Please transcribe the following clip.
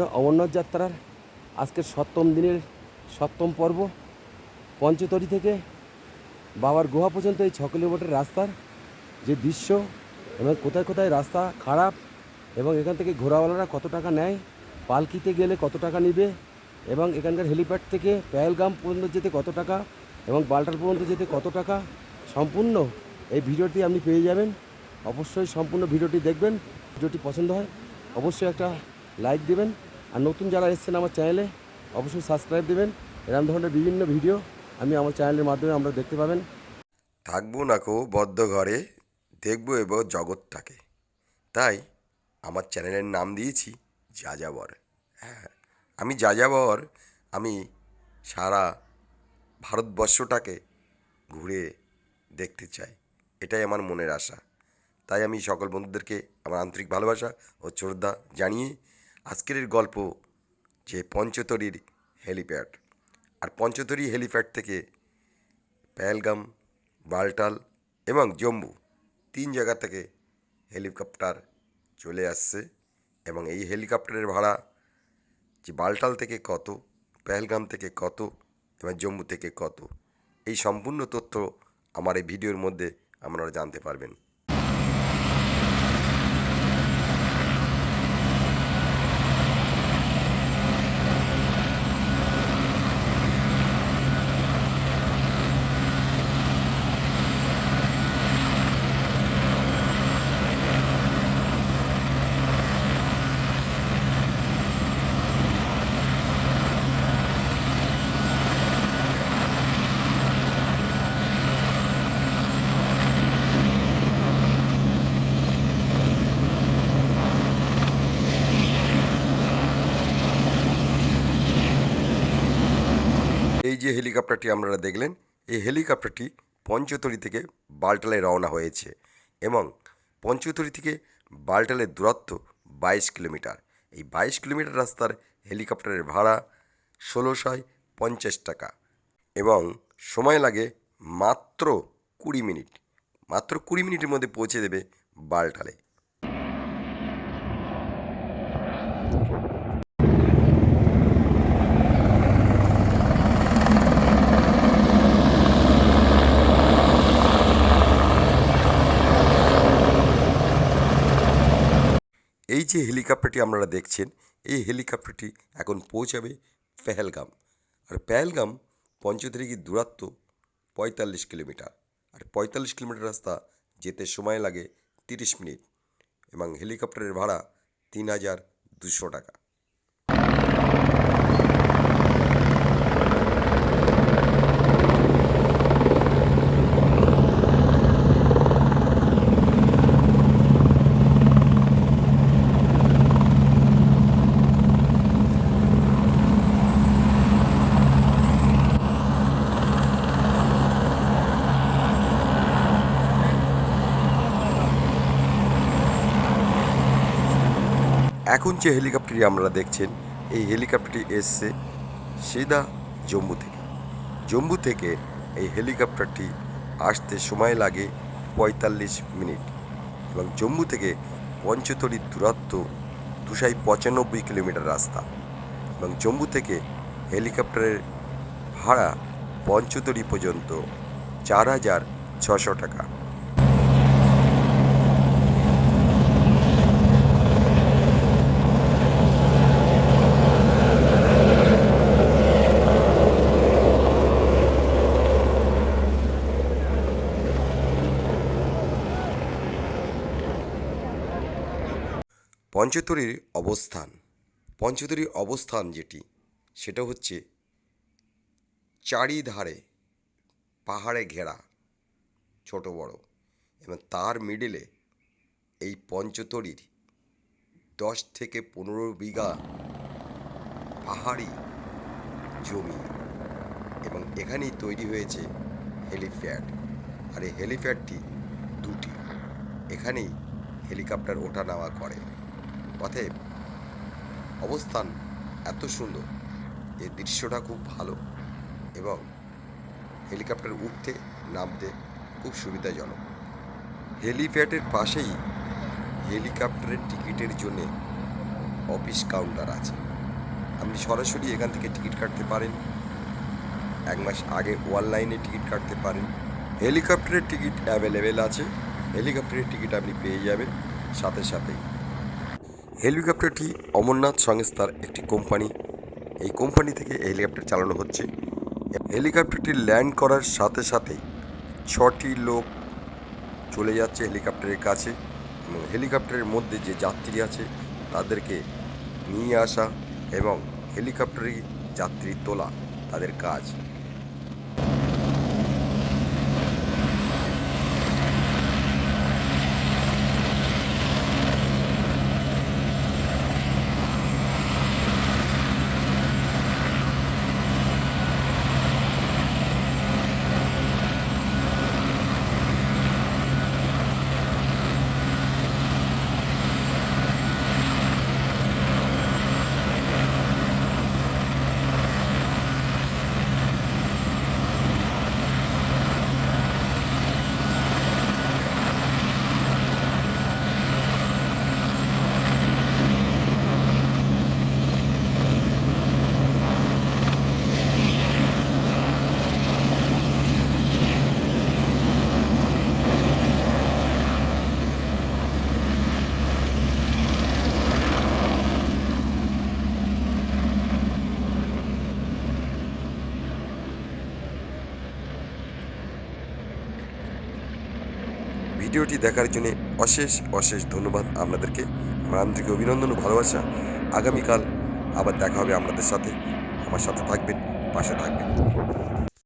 বন্ধুরা, অমরনাথ যাত্রার আজকের সপ্তম দিনের সপ্তম পর্ব। পঞ্চতরি থেকে বাবার গুহা পর্যন্ত এই ছ কিলোমিটার রাস্তার যে দৃশ্য এবং কোথায় কোথায় রাস্তা খারাপ এবং এখান থেকে ঘোরাওয়ালারা কত টাকা নেয়, পালকিতে গেলে কত টাকা নেবে এবং এখানকার হেলিপ্যাড থেকে পেহেলগাম পর্যন্ত যেতে কত টাকা এবং বাল্টার পর্যন্ত যেতে কত টাকা, সম্পূর্ণ এই ভিডিওটি আপনি পেয়ে যাবেন। অবশ্যই সম্পূর্ণ ভিডিওটি দেখবেন, ভিডিওটি পছন্দ হয়, অবশ্যই একটা লাইক দেবেন। আর নতুন যারা এসেছেন আমার চ্যানেলে, অবশ্যই সাবস্ক্রাইব দেবেন। এরকম ধরনের বিভিন্ন ভিডিও আমি আমার চ্যানেলের মাধ্যমে আমরা দেখতে পাবেন। থাকব না কো বদ্ধ ঘরে, দেখব এবার জগৎটাকে। তাই আমার চ্যানেলের নাম দিয়েছি যাযাবর। হ্যাঁ আমি যাযাবর, আমি সারা ভারতবর্ষটাকে ঘুরে দেখতে চাই। এটাই আমার মনের আশা। তাই আমি সকল বন্ধুদেরকে আমার আন্তরিক ভালোবাসা ও শ্রদ্ধা জানিয়ে আজকের গল্প যে পঞ্চতরীর হেলিপ্যাড। আর পঞ্চতরী হেলিপ্যাড থেকে পেহেলগাম, বালটাল এবং জম্মু তিন জায়গা থেকে হেলিকপ্টার চলে আসছে এবং এই হেলিকপ্টারের ভাড়া যে বালটাল থেকে কত, পেহেলগাম থেকে কত এবং জম্মু থেকে কত, এই সম্পূর্ণ তথ্য আমার এই ভিডিওর মধ্যে আপনারা জানতে পারবেন। এই যে হেলিকপ্টারটি আপনারা দেখলেন, এই হেলিকপ্টারটি পঞ্চতরি থেকে বালটালে রওনা হয়েছে এবং পঞ্চতরি থেকে বালটালের দূরত্ব বাইশ কিলোমিটার। এই বাইশ কিলোমিটার রাস্তার হেলিকপ্টারের ভাড়া ষোলোশয় পঞ্চাশ টাকা এবং সময় লাগে মাত্র কুড়ি মিনিট। মাত্র কুড়ি মিনিটের মধ্যে পৌঁছে দেবে বালটালে। এই যে হেলিকপ্টারটি আপনারা দেখছেন, এই হেলিকপ্টারটি এখন পৌঁছাবে পেহেলগাম। আর পেহেলগাম পঞ্চতরিকির দূরত্ব পঁয়তাল্লিশ কিলোমিটার। আর পঁয়তাল্লিশ কিলোমিটার রাস্তা যেতে সময় লাগে তিরিশ মিনিট এবং হেলিকপ্টারের ভাড়া তিন হাজার দুশো টাকা। এখন যে হেলিকপ্টারটি আমরা দেখছেন, এই হেলিকপ্টারটি এসছে সিধা জম্মু থেকে। জম্মু থেকে এই হেলিকপ্টারটি আসতে সময় লাগে পঁয়তাল্লিশ মিনিট এবং জম্মু থেকে পঞ্চতরির দূরত্ব দুশাই পঁচানব্বই কিলোমিটার রাস্তা এবং জম্মু থেকে হেলিকপ্টারের ভাড়া পঞ্চতরি পর্যন্ত চার হাজার ছশো টাকা। পঞ্চতরীর অবস্থান। পঞ্চতরীর অবস্থান যেটি, সেটা হচ্ছে চারিধারে পাহাড়ে ঘেরা, ছোট বড়। এবং তার মিডিলে এই পঞ্চতরীর দশ থেকে পনেরো বিঘা পাহাড়ি জমি। এবং এখানেই তৈরি হয়েছে হেলিপ্যাড। আর এই হেলিপ্যাডটি দুটি। এখানেই হেলিকপ্টার ওঠা নামা করে। অতএব অবস্থান এত সুন্দর। এই দৃশ্যটা খুব ভালো এবং হেলিকপ্টার উঠতে নামতে খুব সুবিধাজনক। হেলিপ্যাডের পাশেই হেলিকপ্টারের টিকিটের জন্যে অফিস কাউন্টার আছে। আপনি সরাসরি এখান থেকে টিকিট কাটতে পারেন। এক মাস আগে অনলাইনে টিকিট কাটতে পারেন। হেলিকপ্টারের টিকিট অ্যাভেলেবেল আছে। হেলিকপ্টারের টিকিট আপনি পেয়ে যাবেন। সাথে সাথেই হেলিকপ্টারটি অমরনাথ সংস্থার একটি কোম্পানি। এই কোম্পানি থেকে হেলিকপ্টার চালানো হচ্ছে। হেলিকপ্টারটি ল্যান্ড করার সাথে সাথেই ছটি লোক চলে যাচ্ছে হেলিকপ্টারের কাছে এবং হেলিকপ্টারের মধ্যে যে যাত্রী আছে তাদেরকে নিয়ে আসা এবং হেলিকপ্টারে যাত্রী তোলা তাদের কাজ। ভিডিওটি দেখার জন্য অশেষ অশেষ ধন্যবাদ আপনাদেরকে। আমার আন্তরিক অভিনন্দন ও ভালোবাসা। আগামীকাল আবার দেখা হবে আপনাদের সাথে। আমার সাথে থাকবেন, পাশে থাকবেন।